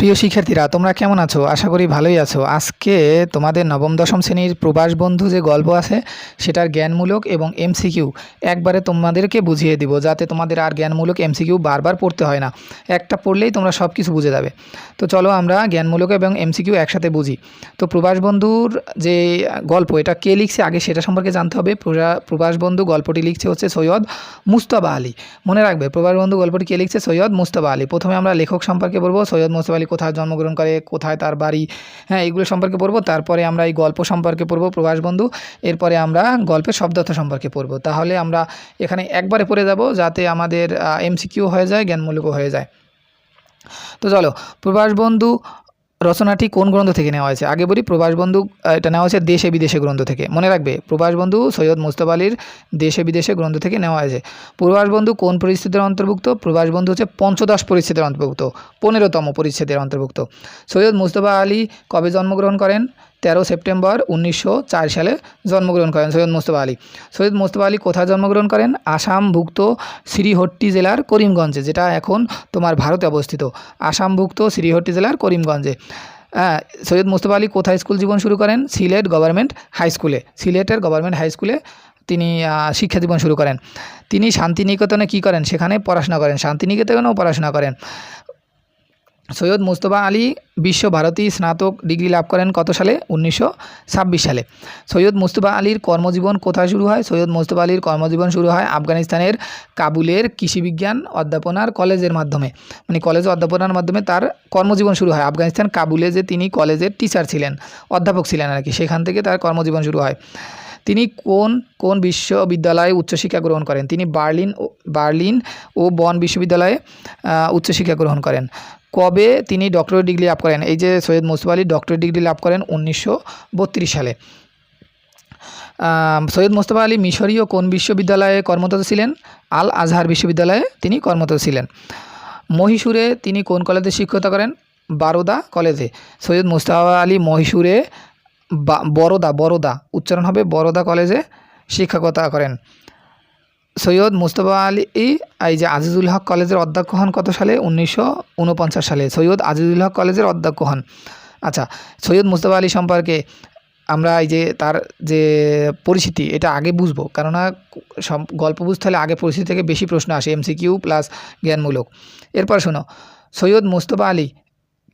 প্রিয় শিক্ষার্থীরা, তোমরা কেমন আছো? আশা করি ভালোই আছো। আজকে তোমাদের নবম, দশম শ্রেণির প্রবাস বন্ধু যে গল্প আছে, সেটার জ্ঞানমূলক এবং এমসিকিউ একবারে তোমাদেরকে বুঝিয়ে দিব, যাতে তোমাদের আর জ্ঞানমূলক এমসিকিউ বারবার পড়তে হয় না। একটা পড়লেই তোমরা সব কিছু বুঝে যাবে। তো চলো আমরা জ্ঞানমূলক এবং এমসিকিউ একসাথে বুঝি। তো প্রবাস বন্ধুর যে গল্প, এটা কে লিখছে? আগে সেটা সম্পর্কে জানতে হবে। প্রবাস বন্ধু গল্পটি লিখছে হচ্ছে সৈয়দ মুস্তফা আলী। মনে রাখবে, প্রবাস বন্ধু গল্পটি কে লিখছে? সৈয়দ মুস্তফা আলী। প্রথমে আমরা লেখক সম্পর্কে বলব। সৈয়দ মুস্তফা আলী কোথায় জন্মগ্রহণ করে কোথায় তার বাড়ি হ্যাঁ এগুলো সম্পর্কে পড়ব। তারপরে আমরা এই গল্প সম্পর্কে পড়ব প্রবাস বন্ধু। এরপরে আমরা গল্পের শব্দার্থ সম্পর্কে পড়ব। তাহলে আমরা এখানে একবারে পড়ে যাব যাতে আমাদের এমসিকিউ হয়ে যায়, জ্ঞানমূলকও হয়ে যায়। তো চলো প্রবাস বন্ধু রচনাটি কোন গ্রন্থ থেকে নেওয়া হয়েছে? আগে বলি প্রবাসবন্ধু এটা নেওয়া হয়েছে দেশে বিদেশে গ্রন্থ থেকে। মনে রাখবে প্রবাসবন্ধু সৈয়দ মুস্তফা আলীর দেশে বিদেশে গ্রন্থ থেকে নেওয়া হয়েছে। প্রবাসবন্ধু কোন পরিস্থিতির অন্তর্ভুক্ত? প্রবাসবন্ধু হচ্ছে পঞ্চদশ পরিচ্ছেদের অন্তর্ভুক্ত, পনেরোতম পরিচ্ছেদের অন্তর্ভুক্ত। সৈয়দ মুস্তফা আলী কবে জন্মগ্রহণ করেন? তেরো সেপ্টেম্বর উনিশশো চার সালে জন্মগ্রহণ করেন সৈয়দ মুস্তফা আলী। সৈয়দ মুস্তফা আলী কোথায় জন্মগ্রহণ করেন? আসামভুক্ত শ্রীহট্টি জেলার করিমগঞ্জে, যেটা এখন তোমার ভারতে অবস্থিত। আসামভুক্ত শ্রীহট্টি জেলার করিমগঞ্জে। হ্যাঁ সৈয়দ মুস্তফা আলী কোথায় স্কুল জীবন শুরু করেন? সিলেট গভর্নমেন্ট হাই স্কুলে। সিলেটের গভর্নমেন্ট হাই স্কুলে তিনি শিক্ষা জীবন শুরু করেন। তিনি শান্তিনিকেতনে কী করেন? সেখানে পড়াশোনা করেন। শান্তিনিকেতনেও পড়াশোনা করেন। সৈয়দ মুস্তফা আলী বিশ্বভারতী স্নাতক ডিগ্রি লাভ করেন কত সালে? উনিশশো ছাব্বিশ সালে। সৈয়দ মুস্তফা আলীর কর্মজীবন কোথায় শুরু হয়? সৈয়দ মুস্তফা আলীর কর্মজীবন শুরু হয় আফগানিস্তানের কাবুলের কৃষিবিজ্ঞান অধ্যাপনার কলেজের মাধ্যমে। মানে কলেজ অধ্যাপনার মাধ্যমে তার কর্মজীবন শুরু হয়। আফগানিস্তান কাবুলে যে তিনি কলেজের টিচার ছিলেন, অধ্যাপক ছিলেন আর কি, সেখান থেকে তার কর্মজীবন শুরু হয়। তিনি কোন কোন বিশ্ববিদ্যালয়ে উচ্চশিক্ষা গ্রহণ করেন? তিনি বার্লিন বার্লিন ও বন বিশ্ববিদ্যালয়ে উচ্চশিক্ষা গ্রহণ করেন। কবে তিনি ডক্টরেট ডিগ্রি লাভ করেন? এই যে সৈয়দ মুস্তফা আলী ডক্টরেট ডিগ্রি লাভ করেন উনিশশো বত্রিশ সালে। সৈয়দ মোস্তফা আলী মিশরীয় কোন বিশ্ববিদ্যালয়ে কর্মরত ছিলেন? আল আজহার বিশ্ববিদ্যালয়ে তিনি কর্মরত ছিলেন। মহীশূরে তিনি কোন কলেজে শিক্ষকতা করেন? বারোদা কলেজে। সৈয়দ মুস্তফা আলী মহীশূরে বা- বরোদা বরোদা, উচ্চারণ হবে বরোদা কলেজে শিক্ষকতা করেন। সৈয়দ মুস্তফা আলী এই যে আজিজুল হক কলেজের অধ্যক্ষ হন কত সালে? উনিশশো উনপঞ্চাশ সালে। সৈয়দ আজিজুল হক কলেজের অধ্যক্ষ হন। আচ্ছা সৈয়দ মুস্তফা আলী সম্পর্কে আমরা এই যে তার যে পরিচিতি এটা আগে বুঝব। কেননা সব গল্প বুঝতে হলে আগে পরিচিতি থেকে বেশি প্রশ্ন আসে, এমসিকিউ প্লাস জ্ঞানমূলক। এরপর শোনো, সৈয়দ মুস্তফা আলী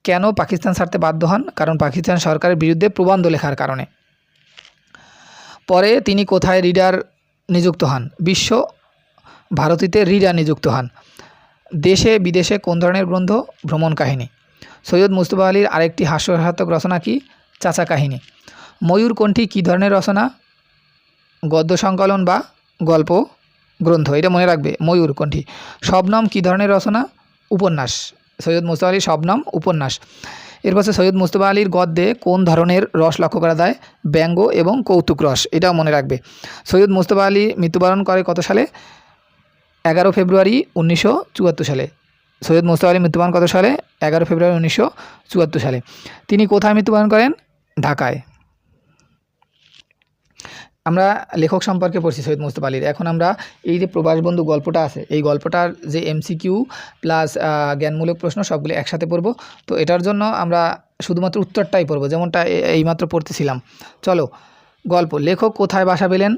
কেন পাকিস্তান ছাড়তে বাধ্য হন? কারণ পাকিস্তান সরকারের বিরুদ্ধে প্রবন্ধ লেখার কারণে। পরে তিনি কোথায় রিডার নিযুক্ত হন। বিশ্ব ভারতীতে রিডার নিযুক্ত হন। দেশে বিদেশে কোন ধরনের গ্রন্থ? ভ্রমণ কাহিনী। সৈয়দ মুস্তফা আলীর আরেকটি হাস্যরসাত্মক রচনা কি? চাচা কাহিনী। ময়ূর কোনটি কী ধরনের রচনা? গদ্য সংকলন বা গল্প? গ্রন্থ। এটা মনে রাখবে, ময়ূর কোনটি শবনম কী ধরনের রচনা? উপন্যাস। সৈয়দ মুস্তফা আলীর শবনম, উপন্যাস। এরপর সে সৈয়দ মুস্তফা আলীর গদ্যে কোন ধরনের রস লক্ষ্য করা যায়? ব্যঙ্গ এবং কৌতুক রস, এটাও মনে রাখবে। সৈয়দ মুস্তফা আলী মৃত্যুবরণ করে কত সালে? এগারো ফেব্রুয়ারি উনিশশো চুয়াত্তর সালে। সৈয়দ মুস্তফা আলী মৃত্যুবরণ কত সালে? এগারো ফেব্রুয়ারি উনিশশো চুয়াত্তর সালে। তিনি কোথায় মৃত্যুবরণ করেন? ঢাকায়। আমরা লেখক সম্পর্কে পড়ছি সৈয়দ মুস্তফা আলীর। এখন আমরা এই যে প্রবাস বন্ধু গল্পটা আছে, এই গল্পটার যে এমসিকিউ প্লাস জ্ঞানমূলক প্রশ্ন সবগুলো একসাথে পড়ব। তো এটার জন্য আমরা শুধুমাত্র উত্তরটাই পড়ব, যেমনটা এইমাত্র পড়তেছিলাম। চলো, গল্প। লেখক কোথায় বাসা পেলেন?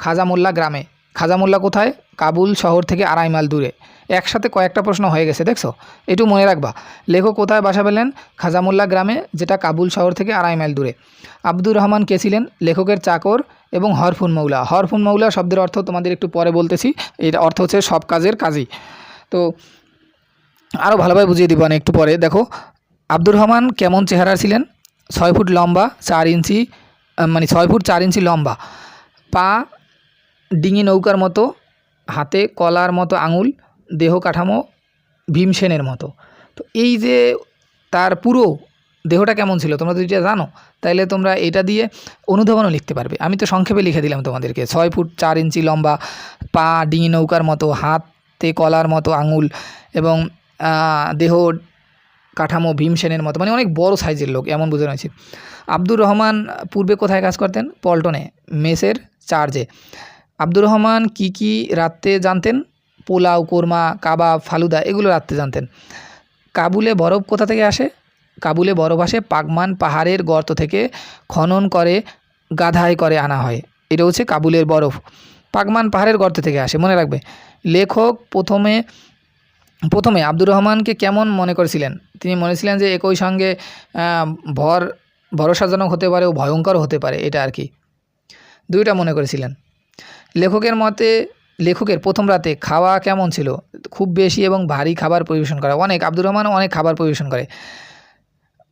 খাজামোল্লা গ্রামে। খাজামোল্লা কোথায়? কাবুল শহর থেকে আড়াই মাইল দূরে। একসাথে কয়েকটা প্রশ্ন হয়ে গেছে, দেখছ? একটু মনে রাখবা। লেখক কোথায় বাসা পেলেন? খাজামোল্লা গ্রামে, যেটা কাবুল শহর থেকে আড়াই মাইল দূরে। আব্দুর রহমান কে ছিলেন? লেখকের চাকর এবং হরফুন মৌলা। হরফুন মৌলা শব্দের অর্থ তোমাদের একটু পরে বলতেছি। এর অর্থ হচ্ছে সব কাজের কাজই। তো আরও ভালোভাবে বুঝিয়ে দিব একটু পরে। দেখো, আব্দুর রহমান কেমন চেহারা ছিলেন? ছয় ফুট লম্বা, চার ইঞ্চি মানে ছয় ফুট চার ইঞ্চি লম্বা। পা ডিঙি নৌকার মতো, হাতে কলার মতো আঙুল, দেহ কাঠামো ভীমসেনের মতো। তো এই যে তার পুরো দেহটা কেমন ছিল? তোমরা যদি জানো? তাইলে তোমরা এটা দিয়ে অনুধাবনও লিখতে পারবে। আমি তো সংক্ষেপে লিখে দিলাম তোমাদেরকে। ছয় ফুট চার ইঞ্চি লম্বা, পা, ডিঙি নৌকার মতো, হাতে কলার মতো আঙুল এবং দেহ কাঠামো ভীমসেনের মতো। মানে অনেক বড় সাইজের লোক, এমন বোঝানো হয়েছে। আব্দুর রহমান পূর্বে কোথায় কাজ করতেন? পল্টনে, মেসের চার্জে আব্দুর রহমান কি কি রাত্রে জানতেন? পোলাও, কোরমা, কাবাব, ফালুদা, এগুলো রাত্রে জানতেন। কাবুলে বরফ কোথা থেকে আসে? কাবুলে বরফ আসে পাগমান পাহাড়ের গর্ত থেকে খনন করে গাধায় করে আনা হয়। এটা হচ্ছে কাবুলের বরফ। পাগমান পাহাড়ের গর্ত থেকে আসে, মনে রাখবে। লেখক প্রথমে প্রথমে আব্দুর রহমানকে কেমন মনে করেছিলেন? তিনি মনে ছিলেন যে একই সঙ্গে ভর, ভরসাজনক হতে পারে ও ভয়ঙ্কর হতে পারে, এটা আর কি। দুইটা মনে করেছিলেন। লেখকের মতে, লেখকের প্রথম রাতে খাওয়া কেমন ছিল? খুব বেশি এবং ভারী খাবার পরিবেশন করে। অনেক, আব্দুর রহমানও অনেক খাবার পরিবেশন করে।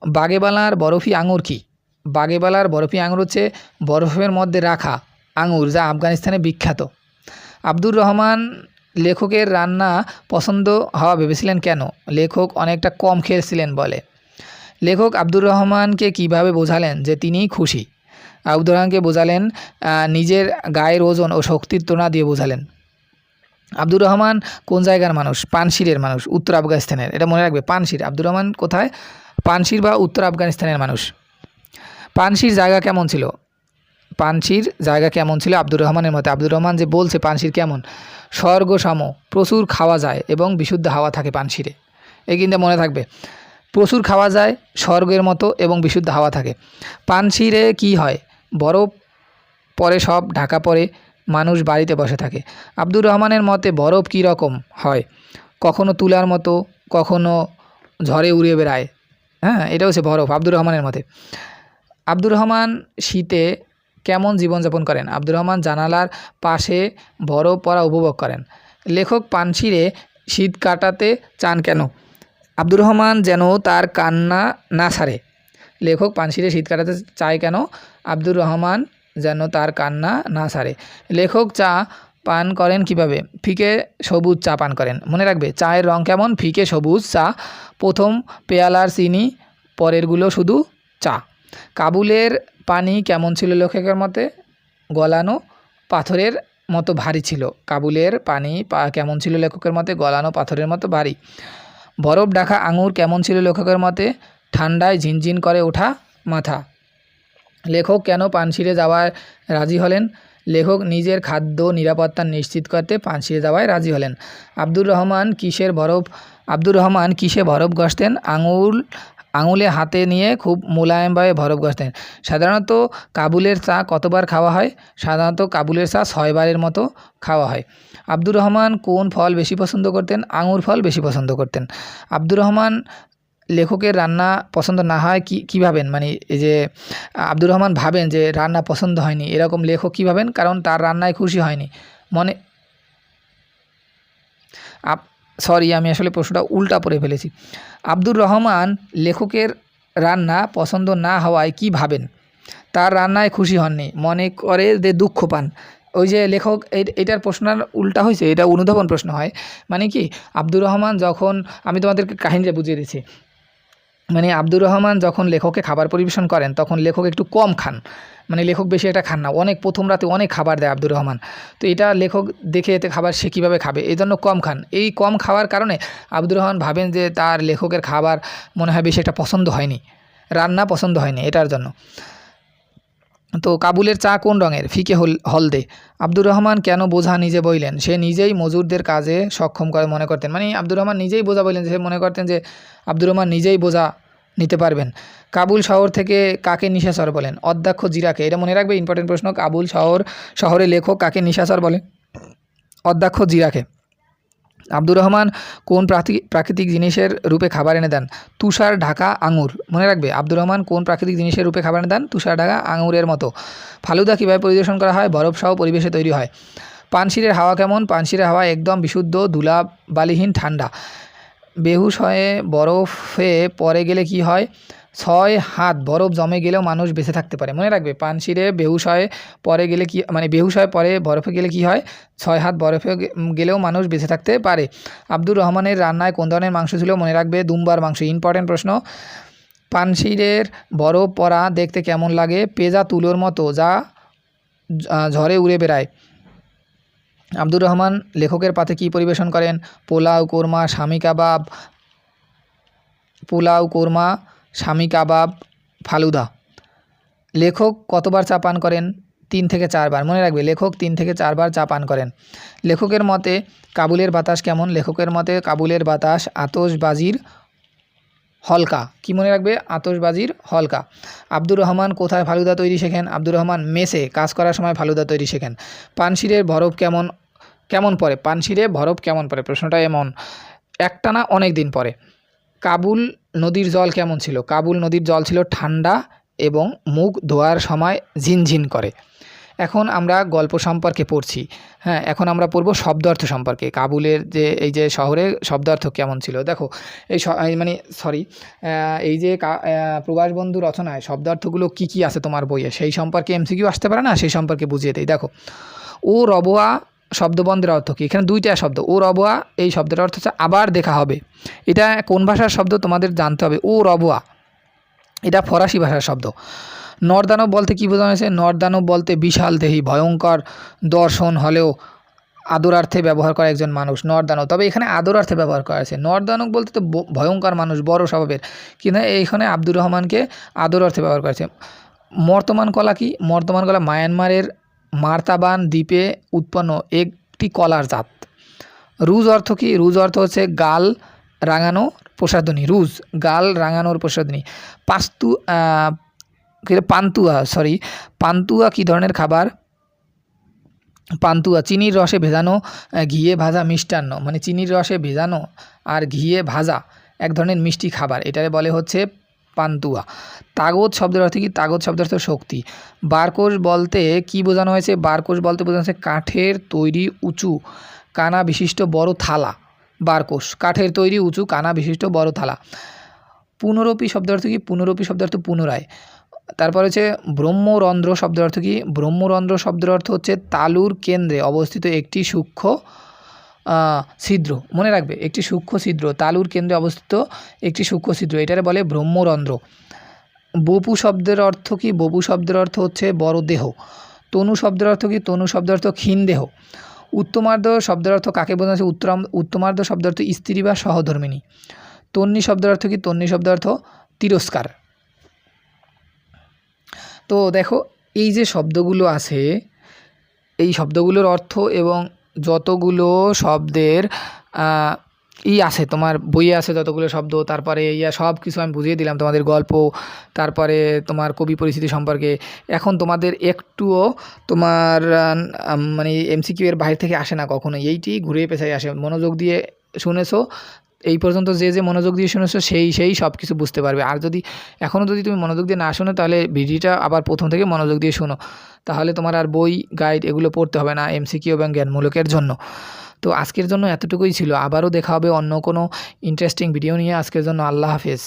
বাগেবালার বরফি আঙুর কি? বাগেবালার বরফি আঙুর হচ্ছে বরফের মধ্যে রাখা আঙুর, যা আফগানিস্তানে বিখ্যাত। আব্দুর রহমান লেখকের রান্না পছন্দ হওয়া ভেবেছিলেন কেন? লেখক অনেকটা কম খেয়েছিলেন বলে। লেখক আব্দুর রহমানকে কীভাবে বোঝালেন যে তিনিই খুশি? আব্দুর রহমানকে বোঝালেন নিজের গায়ের ওজন ও শক্তির তুলনা দিয়ে বোঝালেন। আব্দুর রহমান কোন জায়গার মানুষ? পানশিরের মানুষ, উত্তর আফগানিস্তানের। এটা মনে রাখবে, পানশির। আব্দুর রহমান কোথায়? পানশির বা উত্তর আফগানিস্তানের মানুষ? পানশির জায়গা কেমন ছিল? পানশির জায়গা কেমন ছিল? আব্দুর রহমানের মতে। আব্দুর রহমান যে বলছে পানশির কেমন স্বর্গসম প্রচুর খাওয়া যায় এবং বিশুদ্ধ হাওয়া থাকে পানশিরে এই কিন্তু মনে থাকবে। প্রচুর খাওয়া যায়, স্বর্গের মতো এবং বিশুদ্ধ হাওয়া থাকে। পানশিরে কি হয়? বরফ পরে সব, ঢাকা পড়ে মানুষ বাড়িতে বসে থাকে। আব্দুর রহমানের মতে বরফ কী রকম হয়? কখনো তুলার মতো, কখনো ঝড়ে উড়ে বেড়ায়। হ্যাঁ এটা হচ্ছে বরফ আব্দুর রহমানের মতে। আব্দুর রহমান শীতে কেমন জীবনযাপন করেন? আব্দুর রহমান জানালার পাশে বরফ পড়া উপভোগ করেন। লেখক পানশিরে শীত কাটাতে চান কেন? আব্দুর রহমান যেন তার কান্না না ছাড়ে লেখক পানশিরে শীত কাটাতে চায় কেন? আব্দুর রহমান যেন তার কান্না না ছাড়ে লেখক চা পান করেন কীভাবে? ফিকে সবুজ চা পান করেন। মনে রাখবে, চায়ের রং কেমন? ফিকে সবুজ চা। প্রথম পেয়ালার চিনি, পরেরগুলো শুধু চা। কাবুলের পানি কেমন ছিল লেখকের মতে? গলানো পাথরের মতো ভারী ছিল। কাবুলের পানি কেমন ছিল লেখকের মতে? গলানো পাথরের মতো ভারী। বরফ ডাকা আঙুর কেমন ছিল লেখকের মতে? ঠান্ডায় ঝিনঝিন করে ওঠা মাথা। লেখক কেন পানশিরে যাওয়ায় রাজি হলেন? লেখক নিজের খাদ্য নিরাপত্তা নিশ্চিত করতে পাঁচিয়ে যাওয়ায় রাজি হলেন। আব্দুর রহমান কিসের বরফ আব্দুর রহমান কিসে বরফ ঘষতেন? আঙুল আঙুলে হাতে নিয়ে খুব মোলায়েমভাবে বরফ ঘষতেন। সাধারণত কাবুলের চা কতবার খাওয়া হয়? সাধারণত কাবুলের চা ছয়বারের মতো খাওয়া হয়। আব্দুর রহমান কোন ফল বেশি পছন্দ করতেন? আঙুর ফল বেশি পছন্দ করতেন। আব্দুর রহমান লেখকের রান্না পছন্দ না হয় কি, কী ভাবেন? মানে এই যে, আব্দুর রহমান ভাবেন যে রান্না পছন্দ হয়নি, এরকম লেখক কী ভাবেন? কারণ তার রান্নায় খুশি হয়নি। মনে আপ সরি, আমি আসলে প্রশ্নটা উল্টা পড়ে ফেলেছি। আব্দুর রহমান লেখকের রান্না পছন্দ না হওয়ায় কি ভাবেন? তার রান্নায় খুশি হননি, মনে করে যে দুঃখ পান। ওই যে লেখক এটার প্রশ্নের উল্টা হয়েছে, এটা অনুধাবন প্রশ্ন হয়। মানে কি, আব্দুর রহমান যখন আমি তোমাদেরকে কাহিনীটা বুঝিয়ে দিচ্ছি। মানে আব্দুর রহমান যখন লেখককে খাবার পরিবেশন করেন, তখন লেখক একটু কম খান। মানে লেখক বেশি একটা খান না। অনেক প্রথম রাতে অনেক খাবার দেয় আব্দুর রহমান। তো এটা লেখক দেখে এতে খাবার সে কীভাবে খাবে? এই জন্য কম খান। এই কম খাওয়ার কারণে আব্দুর রহমান ভাবেন যে তার লেখকের খাবার মনে হয় বেশি একটা পছন্দ হয়নি। রান্না পছন্দ হয়নি এটার জন্য। তো কাবুলের চা কোন রঙের? ফিকে হল হলদে। আব্দুর রহমান কেন বোঝা নিজে বইলেন? সে নিজেই মজুরদের কাজে সক্ষম করে মনে করতেন। মানে আব্দুর রহমান নিজেই বোঝা বললেন সে মনে করতেন যে, আব্দুর রহমান নিজেই বোঝা নিতে পারবেন। কাবুল শহর থেকে কাকে নিশাচর বলেন? অধ্যক্ষ জিরাকে, এটা মনে রাখবে ইম্পর্টেন্ট প্রশ্ন। কাবুল শহর শহরে লেখক কাকে নিশাচর বলে? অধ্যক্ষ জিরাকে। আব্দুর রহমান কোন প্রাকৃ- প্রাকৃতিক জিনিসের রূপে খাবার এনে দেন? তুষার ঢাকা আঙুর। মনে রাখবে, আব্দুর রহমান কোন প্রাকৃতিক জিনিসের রূপে খাবার এনে দেন? তুষার ঢাকা আঙুরের মতো। ফালুদা কীভাবে পরিদর্শন করা হয়? বরফসহ পরিবেশে তৈরি হয়। পানশিরের হাওয়া কেমন? পানশিরের হাওয়া একদম বিশুদ্ধ ধুলা বালিহীন ঠান্ডা। বেহুশ হয়ে, বরফে পরে গেলে কি হয়? ছয় হাত বরফ জমে গেলেও মানুষ বেঁচে থাকতে পারে। মনে রাখবে পানশিরে বেহুশ হয়ে পরে গেলে কি মানে বেহুশ হয়ে পরে বরফে গেলে কি হয়? ছয় হাত বরফে গেলেও মানুষ বেঁচে থাকতে পারে। আব্দুর রহমানের রান্নায় কোন ধরনের মাংস ছিল মনে রাখবে? দুম্বার মাংস, ইম্পর্টেন্ট প্রশ্ন। পানশিরের বরফ পরা দেখতে কেমন লাগে? পেজা তুলোর মতো, যা ঝড়ে উড়ে বেড়ায়। আব্দুর রহমান, লেখকের পাতে কী পরিবেশন করেন? পোলাও কোরমা, স্বামী কাবাব, পোলাও কোরমা, স্বামী কাবাব, ফালুদা। লেখক কতবার চা পান করেন? তিন থেকে চারবার। মনে রাখবে, লেখক তিন থেকে চারবার চা পান করেন। লেখকের মতে, কাবুলের বাতাস কেমন? লেখকের মতে, কাবুলের বাতাস আতসবাজির হলকা। কি মনে রাখবে? আতসবাজির হলকা। আব্দুর রহমান কোথায় ফালুদা তৈরি শেখেন? আব্দুর রহমান মেসে কাজ করার সময় ফালুদা তৈরি শেখেন। পানশিরের বরফ কেমন? কেমন পড়ে পানশিরে বরফ কেমন পড়ে প্রশ্নটা এমন। একটানা অনেক দিন পরে। কাবুল নদীর জল কেমন ছিল? কাবুল নদীর জল ছিল ঠান্ডা এবং মুখ ধোয়ার সময় ঝিনঝিন করে। এখন আমরা গল্প সম্পর্কে পড়ছি। হ্যাঁ এখন আমরা পড়ব শব্দার্থ সম্পর্কে। কাবুলের যে এই যে শহরে শব্দার্থ কেমন ছিল? দেখো এই মানে সরি এই যে কা- আহ, প্রবাস বন্ধু রচনায় শব্দার্থগুলো কি কি আছে তোমার বইয়ে? সেই সম্পর্কে এমসিকিউ আসতে পারে না? সেই সম্পর্কে বুঝিয়ে দেই। দেখো ও রবোয়া শব্দবন্ধের অর্থ কী? এখানে দুইটা শব্দ, ও রবোয়া এই শব্দটার অর্থ হচ্ছে আবার দেখা হবে। এটা কোন ভাষার শব্দ তোমাদের জানতে হবে? ও রবোয়া এটা ফরাসি ভাষার শব্দ। নরদানব বলতে কী বোঝানো হয়েছে? নরদানব বলতে বিশাল দেহি, ভয়ঙ্কর দর্শন হলেও আদরার্থে ব্যবহার করা একজন মানুষ, নরদানব। তবে এখানে আদরার্থে ব্যবহার করা হয়েছে। নরদানব বলতে তো ভয়ঙ্কর মানুষ, বড় স্বভাবের। কিন্তু এইখানে আব্দুর রহমানকে আদর আদরার্থে ব্যবহার করেছে মর্তমান কলা কি? মর্তমান কলা মায়ানমারের মার্তাবান দ্বীপে উৎপন্ন একটি কলার জাত। রুজ অর্থ কি? রুজ অর্থ হচ্ছে গাল রাঙানো প্রসাধনী। রুজ, গাল রাঙানোর প্রসাধনী। পাস্তু পান্তুয়া সরি পান্তুয়া কী ধরনের খাবার? পান্তুয়া, চিনির রসে ভেজানো ঘিয়ে ভাজা মিষ্টান্ন। মানে চিনির রসে ভেজানো আর ঘিয়ে ভাজা এক ধরনের মিষ্টি খাবার। এটারে বলে হচ্ছে পান্তুয়া। তাগদ শব্দের অর্থ কি? তাগদ শব্দের অর্থ শক্তি। বারকোষ বলতে কি বোঝানো হয়েছে? বারকোষ বলতে বোঝানো হয়েছে কাঠের তৈরি উঁচু, কানা বিশিষ্ট বড় থালা। বারকোষ কাঠের তৈরি উঁচু, কানা বিশিষ্ট বড় থালা। পুনরপি শব্দের অর্থ কি? পুনরপি শব্দের অর্থ পুনরায়। তারপর হচ্ছে ব্রহ্মরন্ধ্র শব্দের অর্থ কি? ব্রহ্মরন্ধ্র শব্দের অর্থ হচ্ছে তালুর কেন্দ্রে অবস্থিত একটি সূক্ষ্ম ছিদ্র, মনে রাখবে, একটি সূক্ষ্ম ছিদ্র, তালুর কেন্দ্রে অবস্থিত একটি সূক্ষ্ম ছিদ্র এটারে বলে ব্রহ্মরন্ধ্র। বপু শব্দের অর্থ কি? বপু শব্দের অর্থ হচ্ছে বড় দেহ তনু শব্দের অর্থ কি? তনু শব্দের অর্থ ক্ষীণ দেহ উত্তমার্ধ শব্দের অর্থ কাকে বোঝানো হচ্ছে উত্তম উত্তমার্ধ শব্দের অর্থ স্ত্রী বা সহধর্মিণী তন্নি শব্দের অর্থ কি? তন্নি শব্দের অর্থ তিরস্কার। তো দেখো, এই যে শব্দগুলো আছে, এই শব্দগুলোর অর্থ এবং যতগুলো শব্দের ই আছে, তোমার বইয়ে আছে যতগুলো শব্দ, তারপরে ইয়া সব কিছু আমি বুঝিয়ে দিলাম তোমাদের গল্প, তারপরে তোমার কবি পরিস্থিতি সম্পর্কে। এখন তোমাদের একটুও তোমার মানে এমসিকিউ এর বাইরে থেকে আসে না কখনো, এইটি ঘুরে পেছাই আসে। মনোযোগ দিয়ে শুনেছো এই পর্যন্ত যে যে মনোযোগ দিয়ে শুনেছো, সেই সেই সব কিছু বুঝতে পারবে। আর যদি এখনও যদি তুমি মনোযোগ দিয়ে না শোনো, তাহলে ভিডিওটা আবার প্রথম থেকে মনোযোগ দিয়ে শোনো। তাহলে তোমার আর বই, গাইড এগুলো পড়তে হবে না এমসিকিউ এবং জ্ঞানমূলকের জন্য। তো আজকের জন্য এতটুকুই ছিল। আবারও দেখা হবে অন্য কোনো ইন্টারেস্টিং ভিডিও নিয়ে। আজকের জন্য আল্লাহ হাফেজ।